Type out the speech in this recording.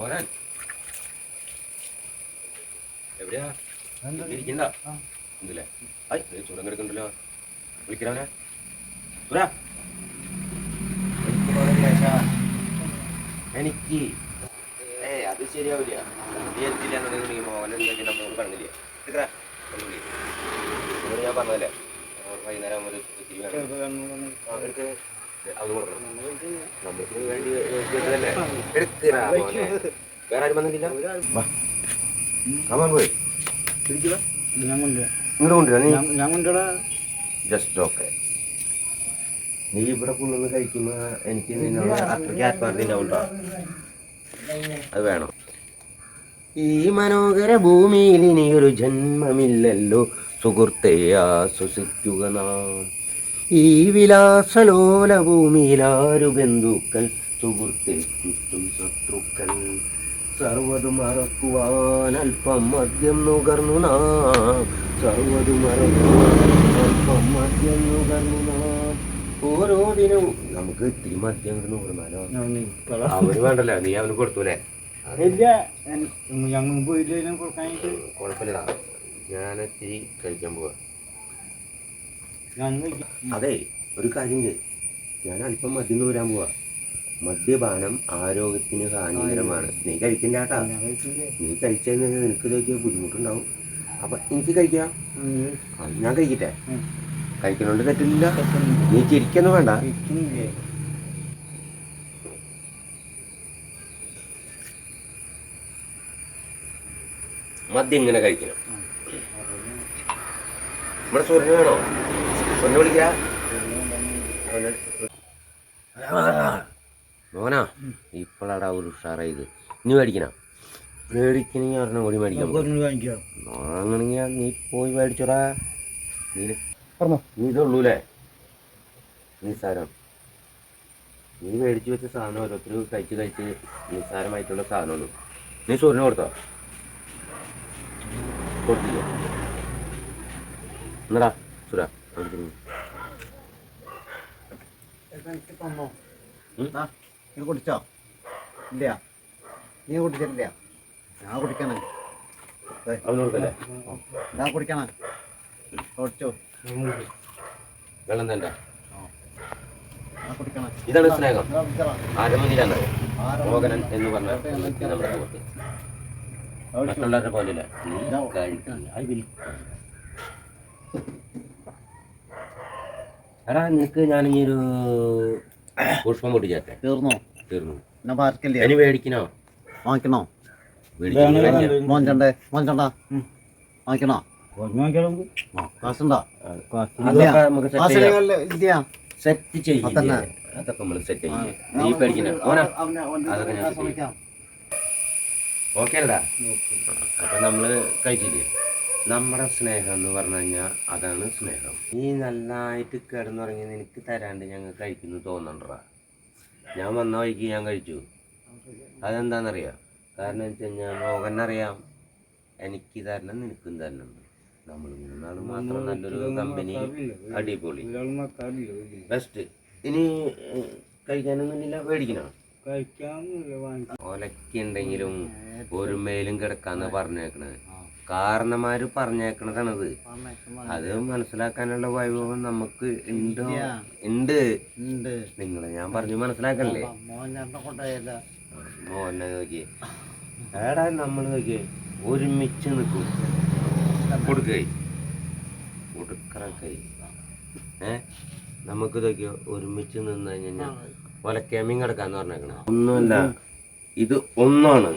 പോരാൻ. എവിടെയാ? ഇരിക്കണ്ട. എന്തില്ലേ? ഐ ചൂടം കിടക്കണ്ടല്ലോ വിളിക്കണവനെ. സുരാ എനിക്ക് ഏ അത് ശരിയാവില്ല. എത്തില്ല എന്നുണ്ടെങ്കിൽ മോഹൻ എന്താക്കി നമ്മൾ കണ്ടില്ല. നിന്നോട് ഞാൻ പറഞ്ഞതല്ലേ? വൈകുന്നേരം ഒരു വേറെ ആരും ജസ്റ്റ് നീ ഇവിടെ കൊണ്ടുവന്ന് കഴിക്കുമ്പോ എനിക്ക് നിന്നോട് അത്രയ്ക്ക് ആത്മാർത്ഥ ഉണ്ടാവും അത് വേണം ഈ മനോഹര ഭൂമിയിൽ ഇനി ഒരു ജന്മമില്ലല്ലോ സുഹൃത്തെ ആശ്വസിക്കുക നാം ഈ വിലാസലോല ഭൂമിയിലാരു ബന്ധുക്കൾ സുഹൃത്തിൽ ചുറ്റും ശത്രുക്കൾ സർവതും മറക്കുവാൻ അല്പം മദ്യം നുകർന്നു നാം. സർവതും മറക്കുവാൻ അല്പം മദ്യം നുകർന്നു നാം. ഓരോ ദിനവും നമുക്ക് ഇത്തിരി മദ്യം നുകർന്നാലോ അവന് വേണ്ടല്ലോ നീ അവന് കൊടുത്തൂലേ ഞങ്ങൾ പോയില്ല ഞാൻ ഇത്തിരി കഴിക്കാൻ പോവാ. അതെ ഒരു കാര്യം ചെയ്യും. ഞാൻ അല്പം മദ്യം നൂരാൻ പോവാ. മദ്യപാനം ആരോഗ്യത്തിന് ഹാനികരമാണ്. നീ കഴിക്കണ്ട കേട്ടാ. ഞാൻ കഴിച്ചില്ലേ നീ കഴിച്ചാൽ നിനക്ക് ഇതൊക്കെ ബുദ്ധിമുട്ടുണ്ടാവും. അപ്പൊ എനിക്ക് കഴിക്കാം. ഞാൻ കഴിക്കട്ടെ. കഴിക്കണോണ്ട് തെറ്റില്ല. നീ ചിരിക്കൊന്നും വേണ്ട. മദ്യം ഇങ്ങനെ കഴിക്കണം. നമ്മുടെ സൂര്യന് വേണോ? ഒന്ന് വിളിക്കാ. മോനാ ഇപ്പോഴാടാ ഒരു ഉഷാറായത്. ഇനി മേടിക്കണം? മേടിക്കണമെങ്കിൽ ഒരെണ്ണം കൂടി മേടിക്കാം വാങ്ങണമെങ്കിൽ നീ പോയി മേടിച്ചോടാ. നീ നീ ഇതുള്ളൂലേ നിസ്സാരം നീ മേടിച്ചു വെച്ച സാധനം ഓരോരുത്തർ കഴിച്ച് കഴിച്ച് നിസ്സാരമായിട്ടുള്ള സാധനമാണ്. നീ സൂര്യന് കൊടുത്തോ? കൊടുത്തില്ല? എന്നടാ സുര. നീ കുടിച്ചോ? ഇല്ല നീ കുടിച്ചിട്ടില്ല ഞാൻ കുടിക്കണം. ഞാൻ കുടിക്കണം. കുടിച്ചോ? വെള്ളം തന്നെ ഇതാണ് സ്നേഹം. ഞാൻ കുടിച്ചോളാം. ആരമുന്നിലാണ് ആരാ? മോഹനൻ എന്ന് പറഞ്ഞ നമ്മുടെ മറ്റുള്ളവരുടെ പോലെയല്ല. കഴിക്കില്ല ഐ വിൽ എടാ നിനക്ക് ഞാൻ ഈ ഒരു പുഷ്പം പൊട്ടിച്ചേട്ടെ തീർന്നോ? തീർന്നു. എന്നാ പാർക്കില്ലേ? ഇനി മേടിക്കണോ? വാങ്ങിക്കണോ. മോഞ്ചണ്ടേ മോഞ്ചണ്ട വാങ്ങിക്കണോ? കാശുണ്ടോ? സെറ്റ് ചെയ്യാം. സെറ്റ്. അതൊക്കെ നമ്മൾ സെറ്റ് ചെയ്യില്ലേ? നീ പേടിക്കണ ഓനാ അതൊക്കെ ഞാൻ. ഓക്കെ. അല്ലടാ അപ്പൊ നമ്മൾ കഴിച്ചില്ലേ? നമ്മുടെ സ്നേഹം എന്ന് പറഞ്ഞു കഴിഞ്ഞാൽ അതാണ് സ്നേഹം. നീ നന്നായിട്ട് കിടന്നുറങ്ങി നിനക്ക് തരാണ്ട് ഞങ്ങൾ കഴിക്കുന്നു തോന്നണ്ടടാ. ഞാൻ വന്ന വഴിക്ക് ഞാൻ കഴിച്ചു. അതെന്താണെന്നറിയാം കാരണം വെച്ച് കഴിഞ്ഞാൽ മോഹനറിയാം എനിക്ക് തരണം നിനക്കും തരണം. നമ്മൾ മൂന്നാൾ മാത്രം നല്ലൊരു കമ്പനി അടിപൊളി. ബെസ്റ്റ് ഇനി കഴിക്കാനൊന്നുമില്ല മേടിക്കണോ ഒലക്കുണ്ടെങ്കിലും ഒരുമയിലും മേലും കിടക്കാന്ന് പറഞ്ഞേക്കണത് കാരണന്മാര് പറഞ്ഞേക്കണതാണത്. അത് മനസ്സിലാക്കാനുള്ള വൈഭവം നമുക്ക് ഉണ്ടോ. ഉണ്ട്. നിങ്ങൾ ഞാൻ പറഞ്ഞു മനസ്സിലാക്കല്ലേ? മോനെ കൊണ്ടുപോയല്ല മോനെ നോക്കിയേ. ഏടാ നമ്മൾ നോക്കിയേ. ഒരുമിച്ച് നിൽക്കും. കൊടുക്കേ. കൈ ഏ? നമുക്ക് നോക്കിയോ ഒരുമിച്ച് നിന്ന് കഴിഞ്ഞാൽ ഒലക്കേമിങ് കിടക്കാന്ന് പറഞ്ഞേക്കണ ഒന്നുമല്ല. ഇത് ഒന്നാണ്.